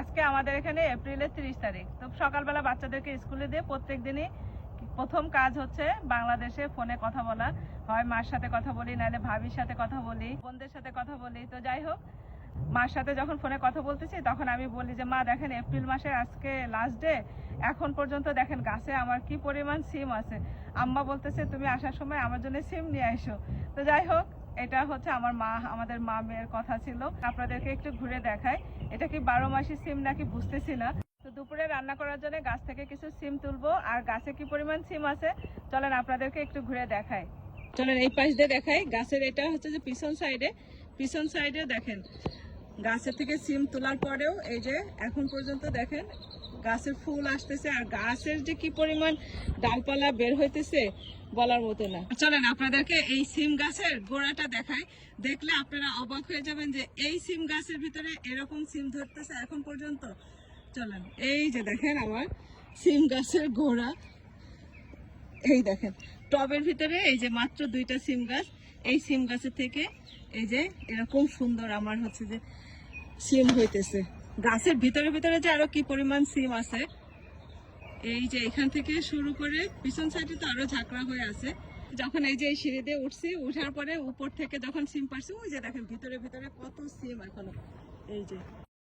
আজকে আমাদের এখানে এপ্রিলের তিরিশ তারিখ। তো সকালবেলা বাচ্চাদেরকে স্কুলে দিয়ে প্রত্যেক দিনই প্রথম কাজ হচ্ছে বাংলাদেশে ফোনে কথা বলা। হয় মার সাথে কথা বলি, নাহলে ভাবির সাথে কথা বলি, বোনদের সাথে কথা বলি। তো যাই হোক, মার সাথে যখন ফোনে কথা বলতেছি, তখন আমি বলি যে, মা, দেখেন এপ্রিল মাসের আজকে লাস্ট ডে এখন পর্যন্ত দেখেন গাছে আমার কি পরিমাণ সিম আছে। আম্মা বলতেছে, তুমি আসার সময় আমার জন্য সিম নিয়ে আইসো। তো যাই হোক এটা হচ্ছে আমার মা, আমাদের মা মেয়ের কথা ছিল। আপনাদেরকে একটু ঘুরে দেখাই। এটা কি বারো মাসি সিম নাকি বুঝতেছি না। তো দুপুরে রান্না করার জন্য গাছ থেকে কিছু সিম তুলবো। আর গাছে কি পরিমাণ সিম আছে? চলেন আপনাদেরকে একটু ঘুরে দেখাই। চলেন এই পাশ দিয়ে দেখাই। গাছের এটা হচ্ছে যে পিছন সাইডে পিছন সাইডে দেখেন গাছের থেকে সিম তোলার পরেও এই যে এখন পর্যন্ত দেখেন গাছের ফুল আসতেছে আর গাছের যে কি পরিমাণ ডালপালা বের হইতেছে বলার মতো না। চলেন আপনাদেরকে এই সিম গাছের গোড়াটা দেখাই। দেখলে আপনারা অবাক হয়ে যাবেন যে এই সিম গাছের ভিতরে এরকম সিম ধরতেছে এখন পর্যন্ত। চলেন, এই যে দেখেন আমার সিম গাছের গোড়া। এই দেখেন, টবের ভিতরে এই যে মাত্র দুইটা সিম গাছ। এই সিম গাছের থেকে এই যে এরকম সুন্দর আমার হচ্ছে যে সিম হইতেছে। গাছের ভিতরে ভিতরে যে আরও কি পরিমাণ সিম আছে, এই যে এখান থেকে শুরু করে পিছন সাইডে তো আরও ঝাঁকড়া হয়ে আছে। যখন এই যে এই সিঁড়ি দিয়ে উঠছি, উঠার পরে উপর থেকে যখন সিম পারছি, ওই যে দেখেন ভিতরে ভিতরে কত সিম এখনও। এই যে।